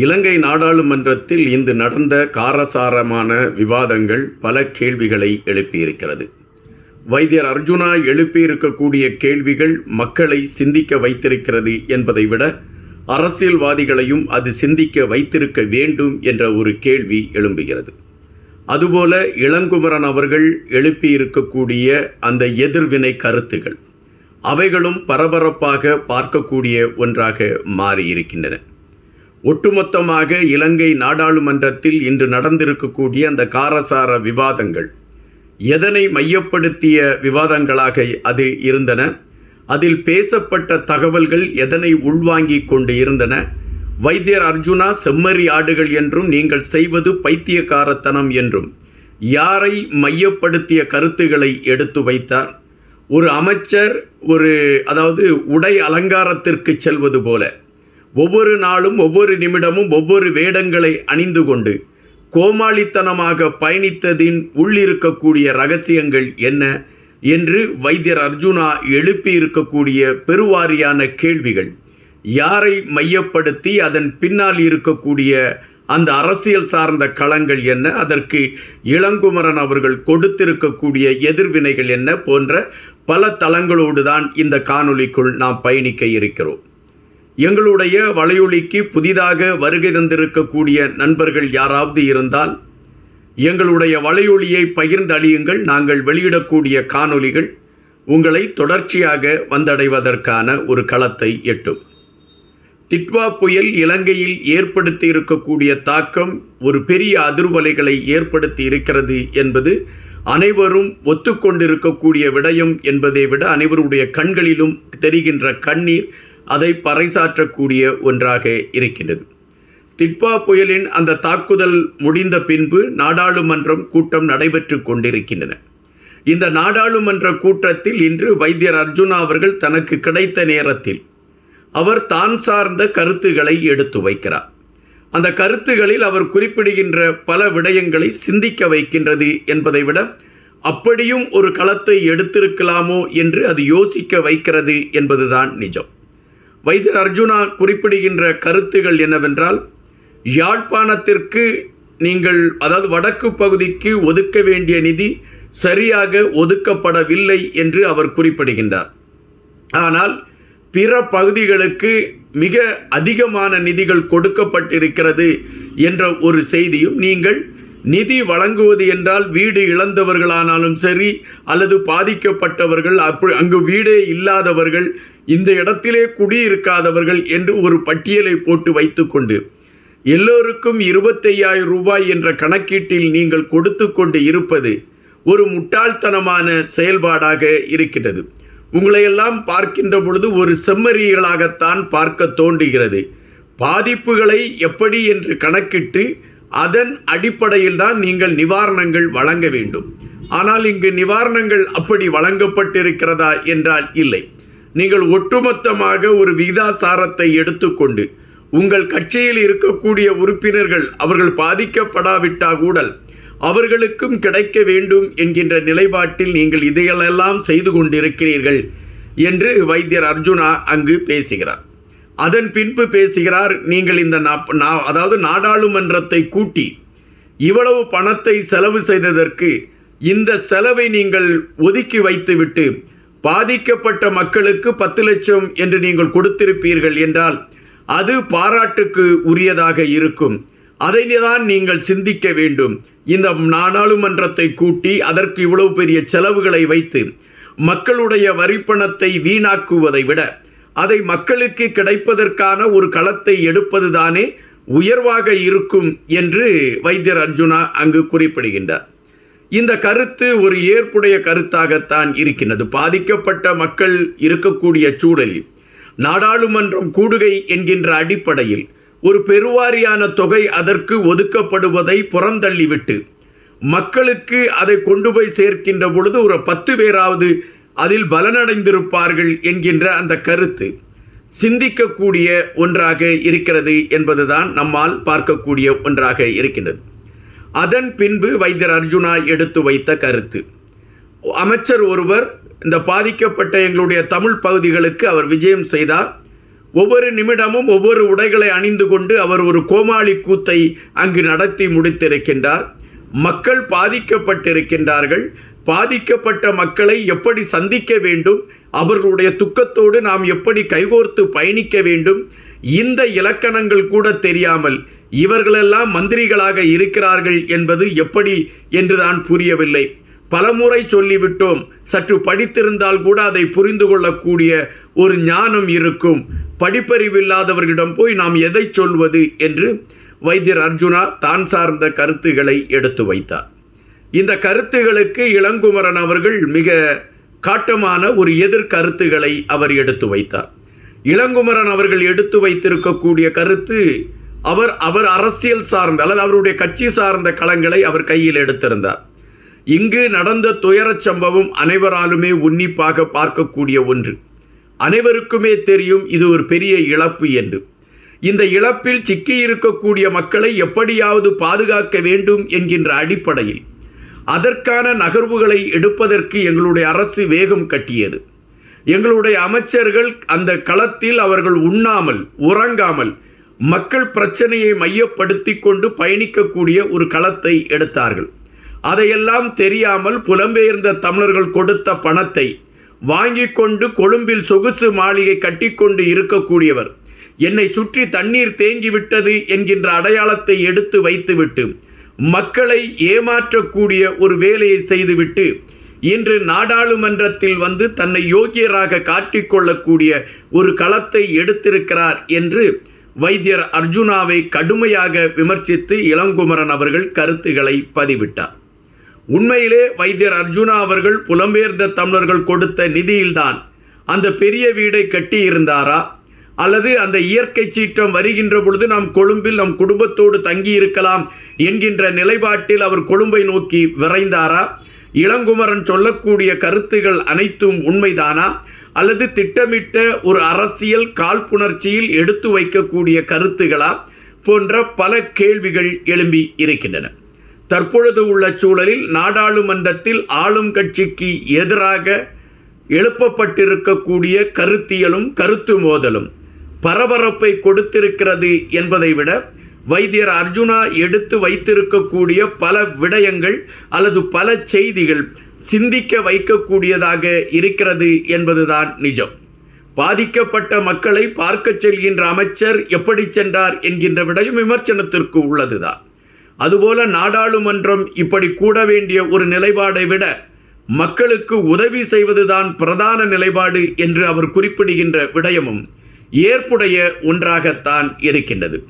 இலங்கை நாடாளுமன்றத்தில் இன்று நடந்த காரசாரமான விவாதங்கள் பல கேள்விகளை எழுப்பியிருக்கிறது. வைத்தியர் அர்ஜுனா எழுப்பியிருக்கக்கூடிய கேள்விகள் மக்களை சிந்திக்க வைத்திருக்கிறது என்பதை விட அரசியல்வாதிகளையும் அது சிந்திக்க வைத்திருக்க வேண்டும் என்ற ஒரு கேள்வி எழும்புகிறது. அதுபோல இளங்குமரன் அவர்கள் எழுப்பியிருக்கக்கூடிய அந்த எதிர்வினை கருத்துகள் அவைகளும் பரபரப்பாக பார்க்கக்கூடிய ஒன்றாக மாறியிருக்கின்றன. ஒட்டுமொத்தமாக இலங்கை நாடாளுமன்றத்தில் இன்று நடந்திருக்கக்கூடிய அந்த காரசார விவாதங்கள். எதனை மையப்படுத்திய விவாதங்களாக அது இருந்தன? அதில் பேசப்பட்ட தகவல்கள் எதனை உள்வாங்கிக் கொண்டு இருந்தன? வைத்தியர் அர்ஜுனா செம்மறி ஆடுகள் என்றும் நீங்கள் செய்வது பைத்தியக்காரத்தனம் என்றும் யாரை மையப்படுத்திய கருத்துக்களை எடுத்து வைத்தார்? ஒரு அமைச்சர் ஒரு அதாவது உடை அலங்காரத்திற்கு செல்வது போல. ஒவ்வொரு நாளும் ஒவ்வொரு நிமிடமும் ஒவ்வொரு வேடங்களை அணிந்து கொண்டு கோமாளித்தனமாக பயணித்ததின் உள்ளிருக்கக்கூடிய ரகசியங்கள் என்ன என்று வைத்தியர் அர்ஜுனா எழுப்பியிருக்கக்கூடிய பெருவாரியான கேள்விகள். யாரை மையப்படுத்தி அதன் பின்னால் இருக்கக்கூடிய அந்த அரசியல் சார்ந்த களங்கள் என்ன அதற்கு இளங்குமரன் அவர்கள் கொடுத்திருக்கக்கூடிய எதிர்வினைகள் என்ன போன்ற பல தளங்களோடு தான் இந்த காணொளிக்குள் நாம் பயணிக்க இருக்கிறோம். எங்களுடைய வலையொலிக்கு புதிதாக வருகை தந்திருக்கக்கூடிய நண்பர்கள் யாராவது இருந்தால் எங்களுடைய வலையொலியை பகிர்ந்து அழியுங்கள். நாங்கள் வெளியிடக்கூடிய காணொளிகள் உங்களை தொடர்ச்சியாக வந்தடைவதற்கான ஒரு களத்தை எட்டும். திட்வா புயல் இலங்கையில் ஏற்படுத்தி இருக்கக்கூடிய தாக்கம் ஒரு பெரிய அதிர்வலைகளை ஏற்படுத்தி இருக்கிறது என்பது அனைவரும் ஒத்துக்கொண்டிருக்கக்கூடிய விடயம் என்பதை விட அனைவருடைய கண்களிலும் தெரிகின்ற கண்ணீர் அதை பறைசாற்றக்கூடிய ஒன்றாக இருக்கின்றது. திட்பா புயலின் அந்த தாக்குதல் முடிந்த பின்பு நாடாளுமன்றம் கூட்டம் நடைபெற்று கொண்டிருக்கின்றன. இந்த நாடாளுமன்ற கூட்டத்தில் இன்று வைத்தியர் அர்ஜுனா அவர்கள் தனக்கு கிடைத்த நேரத்தில் அவர் தான் சார்ந்த கருத்துக்களை எடுத்து வைக்கிறார். அந்த கருத்துகளில் அவர் குறிப்பிடுகின்ற பல விடயங்களை சிந்திக்க வைக்கின்றது என்பதை விட அப்படியும் ஒரு களத்தை எடுத்திருக்கலாமோ என்று அது யோசிக்க வைக்கிறது என்பதுதான் நிஜம். வைத்தியர் அர்ஜுனா குறிப்பிடுகின்ற கருத்துகள் என்னவென்றால் யாழ்ப்பாணத்திற்கு நீங்கள் அதாவது வடக்கு பகுதிக்கு ஒதுக்க வேண்டிய நிதி சரியாக ஒதுக்கப்படவில்லை என்று அவர் குறிப்பிடுகின்றார். ஆனால் பிற பகுதிகளுக்கு மிக அதிகமான நிதிகள் கொடுக்கப்பட்டிருக்கிறது என்ற ஒரு செய்தியும் நீங்கள் நிதி வழங்குவது என்றால் வீடு இழந்தவர்களானாலும் சரி அல்லது பாதிக்கப்பட்டவர்கள் அப்படி அங்கு வீடே இல்லாதவர்கள் இந்த இடத்திலே குடியிருக்காதவர்கள் என்று ஒரு பட்டியலை போட்டு வைத்துக்கொண்டு எல்லோருக்கும் இருபத்தையாயிரம் ரூபாய் என்ற கணக்கீட்டில் நீங்கள் கொடுத்து கொண்டு இருப்பது ஒரு முட்டாள்தனமான செயல்பாடாக இருக்கிறது உங்களையெல்லாம் பார்க்கின்ற பொழுது ஒரு செம்மறிகளாகத்தான் பார்க்க தோன்றுகிறது. பாதிப்புகளை எப்படி என்று கணக்கிட்டு அதன் அடிப்படையில் தான் நீங்கள் நிவாரணங்கள் வழங்க வேண்டும். ஆனால் இங்கு நிவாரணங்கள் அப்படி வழங்கப்பட்டிருக்கிறதா என்றால் இல்லை. நீங்கள் ஒட்டுமொத்தமாக ஒரு விகிதாசாரத்தை எடுத்துக்கொண்டு உங்கள் கட்சியில் இருக்கக்கூடிய உறுப்பினர்கள் அவர்கள் பாதிக்கப்படாவிட்டா கூட அவர்களுக்கும் கிடைக்க வேண்டும் என்கின்ற நிலைப்பாட்டில் நீங்கள் இதையெல்லாம் செய்து கொண்டிருக்கிறீர்கள் என்று வைத்தியர் அர்ஜுனா அங்கு பேசுகிறார். அதன் பின்பு பேசுகிறார் நீங்கள் இந்த அதாவது நாடாளுமன்றத்தை கூட்டி இவ்வளவு பணத்தை செலவு செய்ததற்கு இந்த செலவை நீங்கள் ஒதுக்கி வைத்துவிட்டு பாதிக்கப்பட்ட மக்களுக்கு பத்து லட்சம் என்று நீங்கள் கொடுத்திருப்பீர்கள் என்றால் அது பாராட்டுக்கு உரியதாக இருக்கும். அதை தான் நீங்கள் சிந்திக்க வேண்டும். இந்த நாடாளுமன்றத்தை கூட்டி அதற்கு இவ்வளவு பெரிய செலவுகளை வைத்து மக்களுடைய வரிப்பணத்தை வீணாக்குவதை விட அதை மக்களுக்கு கிடைப்பதற்கான ஒரு களத்தை எடுப்பதுதானே உயர்வாக இருக்கும் என்று வைத்தியர் அர்ஜுனா அங்கு குறிப்பிடுகின்றார். இந்த கருத்து ஒரு ஏற்புடைய கருத்தாகத்தான் இருக்கின்றது. பாதிக்கப்பட்ட மக்கள் இருக்கக்கூடிய சூழலில் நாடாளுமன்றம் கூடுகை என்கின்ற அடிப்படையில் ஒரு பெருவாரியான தொகை அதற்கு ஒதுக்கப்படுவதை புறந்தள்ளிவிட்டு மக்களுக்கு அதை கொண்டு போய் சேர்க்கின்ற பொழுது ஒரு பத்து பேராவது அதில் பலனடைந்திருப்பார்கள் என்கின்ற அந்த கருத்து சிந்திக்கக்கூடிய ஒன்றாக இருக்கிறது என்பதுதான் நம்மால் பார்க்கக்கூடிய ஒன்றாக இருக்கின்றது. அதன் பின்பு வைத்தியர் அர்ஜுனா எடுத்து வைத்த கருத்து. அமைச்சர் ஒருவர் இந்த பாதிக்கப்பட்ட எங்களுடைய தமிழ் பகுதிகளுக்கு அவர் விஜயம் செய்தார். ஒவ்வொரு நிமிடமும் ஒவ்வொரு உடைகளை அணிந்து கொண்டு அவர் ஒரு கோமாளி கூத்தை அங்கு நடத்தி முடித்திருக்கின்றார். மக்கள் பாதிக்கப்பட்டிருக்கின்றார்கள். பாதிக்கப்பட்ட மக்களை எப்படி சந்திக்க வேண்டும்? அவர்களுடைய துக்கத்தோடு நாம் எப்படி கைகோர்த்து பயணிக்க வேண்டும்? இந்த இலக்கணங்கள் கூட தெரியாமல் இவர்களெல்லாம் மந்திரிகளாக இருக்கிறார்கள் என்பது எப்படி என்றுதான் புரியவில்லை. பலமுறை சொல்லிவிட்டோம் சற்று படித்திருந்தால் கூட அதை புரிந்து கொள்ளக்கூடிய ஒரு ஞானம் இருக்கும். படிப்பறிவில்லாதவர்களிடம் போய் நாம் எதை சொல்வது என்று வைத்தியர் அர்ஜுனா தான் சார்ந்த கருத்துக்களை எடுத்து வைத்தார். இந்த கருத்துகளுக்கு இளங்குமரன் அவர்கள் மிக காட்டமான ஒரு எதிர்கருத்துகளை அவர் எடுத்து வைத்தார். இளங்குமரன் அவர்கள் எடுத்து வைத்திருக்கக்கூடிய கருத்து அவர் அவர் அரசியல் சார்ந்த அல்லது அவருடைய கட்சி சார்ந்த களங்களை அவர் கையில் எடுத்திருந்தார். இங்கு நடந்த துயரச் சம்பவம் அனைவராலுமே உன்னிப்பாக பார்க்கக்கூடிய ஒன்று. அனைவருக்குமே தெரியும் இது ஒரு பெரிய இழப்பு என்று. இந்த இழப்பில் சிக்கியிருக்கக்கூடிய மக்களை எப்படியாவது பாதுகாக்க வேண்டும் என்கின்ற அடிப்படையில் அதற்கான நகர்வுகளை எடுப்பதற்கு எங்களுடைய அரசு வேகம் கட்டியது. எங்களுடைய அமைச்சர்கள் அந்த களத்தில் அவர்கள் உண்ணாமல் உறங்காமல் மக்கள் பிரச்சனையை மையப்படுத்தி கொண்டு பயணிக்கக்கூடிய ஒரு களத்தை எடுத்தார்கள். அதையெல்லாம் தெரியாமல் புலம்பெயர்ந்த தமிழர்கள் கொடுத்த பணத்தை வாங்கி கொண்டு கொழும்பில் சொகுசு மாளிகை கட்டிக்கொண்டு இருக்கக்கூடியவர் என்னை சுற்றி தண்ணீர் தேங்கிவிட்டது என்கின்ற அடையாளத்தை எடுத்து வைத்துவிட்டு மக்களை ஏமாற்றக்கூடிய ஒரு வேலையை செய்துவிட்டு இன்று நாடாளுமன்றத்தில் வந்து தன்னை யோகியராக காட்டிக்கொள்ளக்கூடிய ஒரு களத்தை எடுத்திருக்கிறார் என்று வைத்தியர் அர்ஜுனாவை கடுமையாக விமர்சித்து இளங்குமரன் அவர்கள் கருத்துக்களை பதிவிட்டார். உண்மையிலே வைத்தியர் அர்ஜுனா அவர்கள் புலம்பெயர்ந்த தமிழர்கள் கொடுத்த நிதியில்தான் அந்த பெரிய வீடை கட்டியிருந்தாரா? அல்லது அந்த இயற்கை சீற்றம் வருகின்ற பொழுது நாம் கொழும்பில் நம் குடும்பத்தோடு தங்கி இருக்கலாம் என்கின்ற நிலைப்பாட்டில் அவர் கொழும்பை நோக்கி விரைந்தாரா? இளங்குமரன் சொல்லக்கூடிய கருத்துகள் அனைத்தும் உண்மைதானா? அல்லது திட்டமிட்ட ஒரு அரசியல் காழ்ப்புணர்ச்சியில் எடுத்து வைக்கக்கூடிய கருத்துகளா போன்ற பல கேள்விகள் எழும்பி இருக்கின்றன. தற்பொழுது உள்ள சூழலில் நாடாளுமன்றத்தில் ஆளும் கட்சிக்கு எதிராக எழுப்பப்பட்டிருக்கக்கூடிய கருத்தியலும் கருத்து மோதலும் பரபரப்பை கொடுத்திருக்கிறது என்பதை விட வைத்தியர் அர்ஜுனா எடுத்து வைத்திருக்கக்கூடிய பல விடயங்கள் அல்லது பல செய்திகள் சிந்திக்க வைக்கக்கூடியதாக இருக்கிறது என்பதுதான் நிஜம். பாதிக்கப்பட்ட மக்களை பார்க்கச் செல்கின்ற அமைச்சர் எப்படி சென்றார் என்கின்ற விடயம் விமர்சனத்திற்கு உள்ளதுதான். அதுபோல நாடாளுமன்றம் இப்படி கூட வேண்டிய ஒரு நிலைப்பாடை விட மக்களுக்கு உதவி செய்வதுதான் பிரதான நிலைப்பாடு என்று அவர் குறிப்பிடுகின்ற விடயமும் ஏற்புடைய ஒன்றாகத்தான் இருக்கின்றது.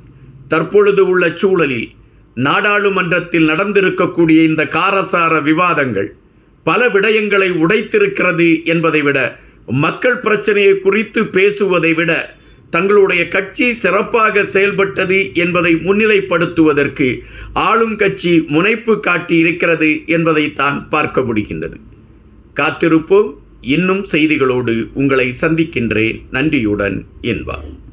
தற்பொழுது உள்ள சூழலில் நாடாளுமன்றத்தில் நடந்திருக்கக்கூடிய இந்த காரசார விவாதங்கள் பல விடயங்களை உடைத்திருக்கிறது என்பதை விட மக்கள் பிரச்சனையை குறித்து பேசுவதை விட தங்களுடைய கட்சி சிறப்பாக செயல்பட்டது என்பதை முன்னிலைப்படுத்துவதற்கு ஆளும் கட்சி முனைப்பு காட்டி இருக்கிறது என்பதைத்தான் பார்க்க முடிகின்றது. காத்திருப்போம். இன்னும் செய்திகளோடு உங்களை சந்திக்கின்றேன். நன்றியுடன் என்பார்.